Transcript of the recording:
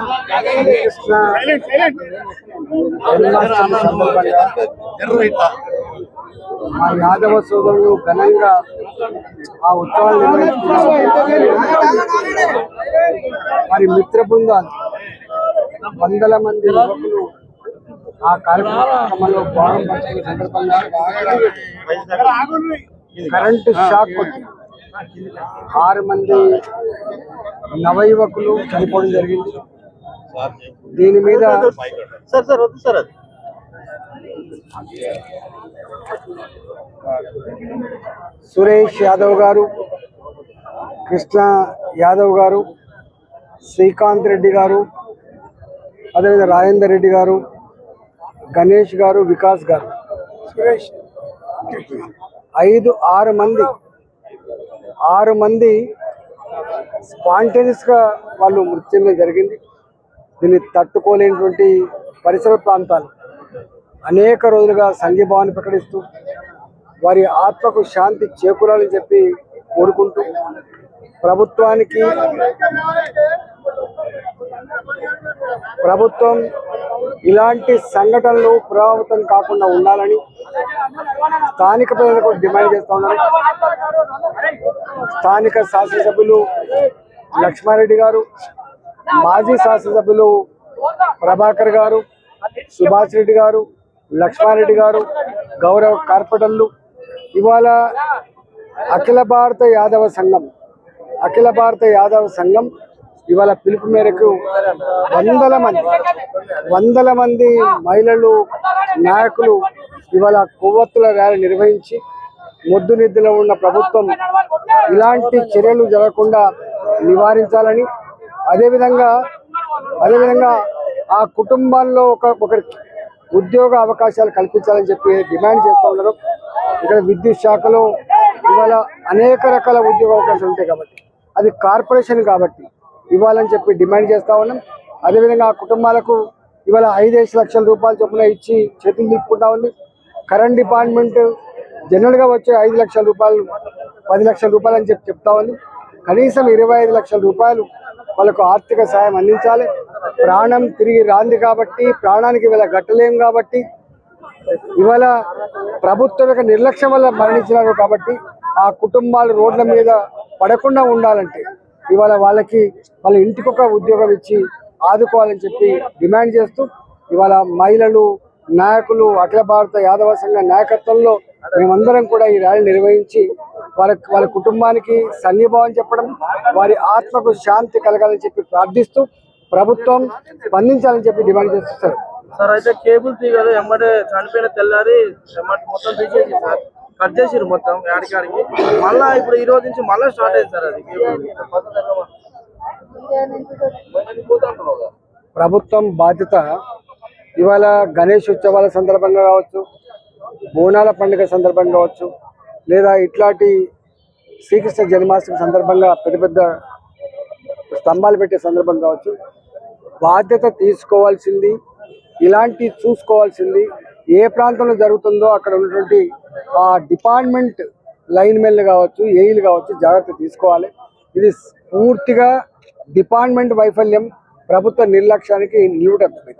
శ్రీకృష్ణ సందర్భంగా మా యాదవ సోదరులు ఘనంగా ఆ ఉత్సవాలు మరి మిత్ర బృందాలు వందల మంది యువకులు ఆ కార్యక్రమంలో భాగం పంచుకునే సందర్భంగా కరెంటు షాక్ ఆరు మంది నవ యువకులు చనిపోవడం జరిగింది. దీని మీద సార్ సార్ వద్దు సార్ అది. సురేష్ యాదవ్ గారు కృష్ణ యాదవ్ గారు శ్రీకాంత్ రెడ్డి గారు అదేవిధంగా రాజేందర్ రెడ్డి గారు గణేష్ గారు వికాస్ గారు. సురేష్. ఐదు ఆరు మంది ఆరు మంది స్పాంటేనియస్గా వాళ్ళు మృతి చెందడం జరిగింది. దీన్ని తట్టుకోలేనటువంటి పరిసర ప్రాంతాలు అనేక రోజులుగా సంఘీభావాన్ని ప్రకటిస్తూ వారి ఆత్మకు శాంతి చేకూరాలని చెప్పి కోరుకుంటూ ప్రభుత్వానికి ప్రభుత్వం ఇలాంటి సంఘటనలు ప్రభావితం కాకుండా ఉండాలని స్థానిక ప్రజలకు డిమాండ్ చేస్తూ ఉన్నారు. స్థానిక శాసనసభ్యులు లక్ష్మారెడ్డి గారు మాజీ శాసనసభ్యులు ప్రభాకర్ గారు సుభాష్ రెడ్డి గారు లక్ష్మారెడ్డి గారు గౌరవ కార్పొరేటర్లు ఇవాళ అఖిల భారత యాదవ సంఘం అఖిల భారత యాదవ సంఘం ఇవాళ పిలుపు మేరకు వందల మంది వందల మంది మహిళలు నాయకులు ఇవాళ కొవ్వొత్తుల ర్యాలీ నిర్వహించి ముద్దు నిద్రలో ఉన్న ప్రభుత్వం ఇలాంటి చర్యలు జరగకుండా నివారించాలని అదేవిధంగా అదేవిధంగా ఆ కుటుంబాల్లో ఒక ఒకరికి ఉద్యోగ అవకాశాలు కల్పించాలని చెప్పి డిమాండ్ చేస్తూ ఉన్నారు. ఇక్కడ విద్యుత్ శాఖలో ఇవాళ అనేక రకాల ఉద్యోగ అవకాశాలు ఉంటాయి కాబట్టి అది కార్పొరేషన్ కాబట్టి ఇవ్వాలని చెప్పి డిమాండ్ చేస్తా ఉన్నాం. అదేవిధంగా ఆ కుటుంబాలకు ఇవాళ ఐదేసి లక్షల రూపాయల చొప్పున ఇచ్చి చేతులు నింపుకుంటా ఉంది. కరెంట్ డిపార్ట్మెంట్ జనరల్గా వచ్చే ఐదు లక్షల రూపాయలు పది లక్షల రూపాయలు అని చెప్పి చెప్తా ఉంది. కనీసం ఇరవై ఐదు లక్షల రూపాయలు వాళ్ళకు ఆర్థిక సాయం అందించాలి. ప్రాణం తిరిగి రాంది కాబట్టి ప్రాణానికి వీళ్ళ గట్టలేం కాబట్టి ఇవాళ ప్రభుత్వం యొక్క నిర్లక్ష్యం వల్ల మరణించినారు కాబట్టి ఆ కుటుంబాలు రోడ్ల మీద పడకుండా ఉండాలంటే ఇవాళ వాళ్ళకి వాళ్ళ ఇంటికొక ఉద్యోగం ఇచ్చి ఆదుకోవాలని చెప్పి డిమాండ్ చేస్తూ ఇవాళ మహిళలు నాయకులు అఖిల భారత యాదవ సంఘ నాయకత్వంలో మేమందరం కూడా ఈ ర్యాలీ నిర్వహించి వాళ్ళ వాళ్ళ కుటుంబానికి సన్నిభావం చెప్పడం వారి ఆత్మకు శాంతి కలగాలని చెప్పి ప్రార్థిస్తూ ప్రభుత్వం స్పందించాలని చెప్పి డిమాండ్ చేస్తారు సార్ అయితే కేబుల్ తీగలు ఎమ్మటే చనిపోయిన తెల్లారి మొత్తం తీసేసి సార్ కట్ చేసిరు మొత్తం యాడికి ఆడికి మళ్ళా ఇప్పుడు ఈ రోజు నుంచి మళ్ళా స్టార్ట్ అయింది సార్ అది ప్రభుత్వం బాధ్యత ఇవాళ గణేష్ ఉత్సవాల సందర్భంగా కావచ్చు బోనాల పండుగ సందర్భంగా కావచ్చు లేదా ఇట్లాంటి శ్రీకృష్ణ జన్మాష్టమి సందర్భంగా పెద్ద పెద్ద స్తంభాలు పెట్టే సందర్భం కావచ్చు బాధ్యత తీసుకోవాల్సింది ఇలాంటి చూసుకోవాల్సింది ఏ ప్రాంతంలో జరుగుతుందో అక్కడ ఉన్నటువంటి ఆ డిపార్ట్మెంట్ లైన్ మెన్లు కావచ్చు ఏఈలు కావచ్చు జాగ్రత్త తీసుకోవాలి. ఇది పూర్తిగా డిపార్ట్మెంట్ వైఫల్యం ప్రభుత్వ నిర్లక్ష్యానికి నిలువుటప్పుడు